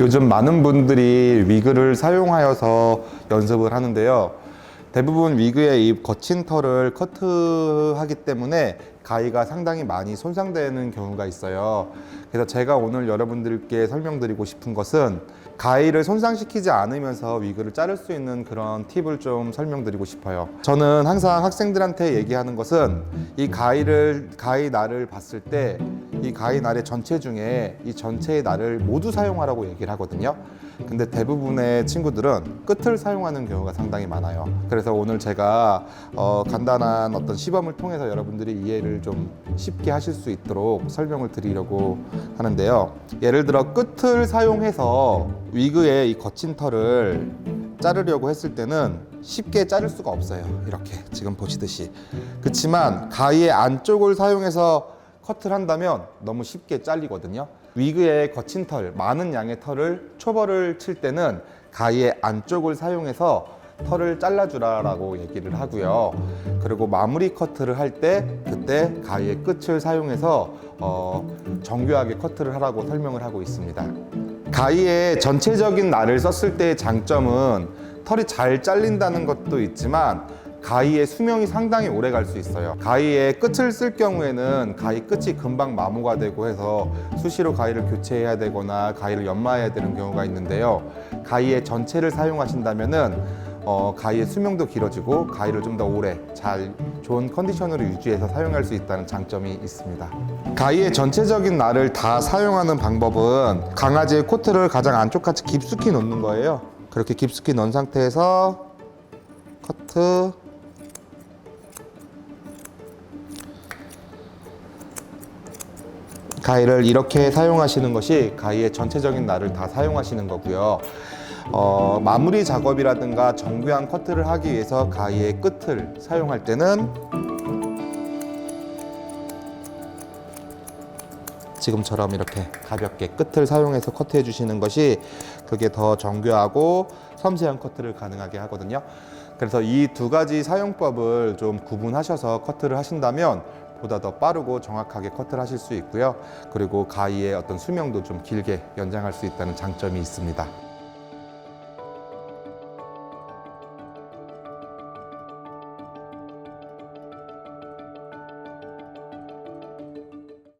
요즘 많은 분들이 위그를 사용하여서 연습을 하는데요. 대부분 위그의 이 거친 털을 커트하기 때문에 가위가 상당히 많이 손상되는 경우가 있어요. 그래서 제가 오늘 여러분들께 설명드리고 싶은 것은 가위를 손상시키지 않으면서 위그를 자를 수 있는 그런 팁을 좀 설명드리고 싶어요. 저는 항상 학생들한테 얘기하는 것은 이 가위를 가위 날을 봤을 때 이 가위 날의 전체 중에 이 전체의 날을 모두 사용하라고 얘기를 하거든요. 근데 대부분의 친구들은 끝을 사용하는 경우가 상당히 많아요. 그래서 오늘 제가 어, 간단한 어떤 시범을 통해서 여러분들이 이해를 좀 쉽게 하실 수 있도록 설명을 드리려고 하는데요. 예를 들어 끝을 사용해서 위그의 이 거친 털을 자르려고 했을 때는 쉽게 자를 수가 없어요. 이렇게 지금 보시듯이. 그렇지만 가위의 안쪽을 사용해서 커트를 한다면 너무 쉽게 잘리거든요. 위그의 거친 털, 많은 양의 털을 초벌을 칠 때는 가위의 안쪽을 사용해서 털을 잘라주라라고 얘기를 하고요. 그리고 마무리 커트를 할 때 그때 가위의 끝을 사용해서 어, 정교하게 커트를 하라고 설명을 하고 있습니다. 가위의 전체적인 날을 썼을 때의 장점은 털이 잘 잘린다는 것도 있지만 가위의 수명이 상당히 오래 갈 수 있어요. 가위의 끝을 쓸 경우에는 가위 끝이 금방 마모가 되고 해서 수시로 가위를 교체해야 되거나 가위를 연마해야 되는 경우가 있는데요. 가위의 전체를 사용하신다면은 어, 가위의 수명도 길어지고 가위를 좀 더 오래 잘 좋은 컨디션으로 유지해서 사용할 수 있다는 장점이 있습니다. 가위의 전체적인 날을 다 사용하는 방법은 강아지의 코트를 가장 안쪽같이 깊숙이 놓는 거예요. 그렇게 깊숙이 넣은 상태에서 커트 가위를 이렇게 사용하시는 것이 가위의 전체적인 날을 다 사용하시는 거고요. 어, 마무리 작업이라든가 정교한 커트를 하기 위해서 가위의 끝을 사용할 때는 지금처럼 이렇게 가볍게 끝을 사용해서 커트해 주시는 것이 그게 더 정교하고 섬세한 커트를 가능하게 하거든요. 그래서 이 두 가지 사용법을 좀 구분하셔서 커트를 하신다면 보다 더 빠르고 정확하게 커트를 하실 수 있고요. 그리고 가위의 어떤 수명도 좀 길게 연장할 수 있다는 장점이 있습니다.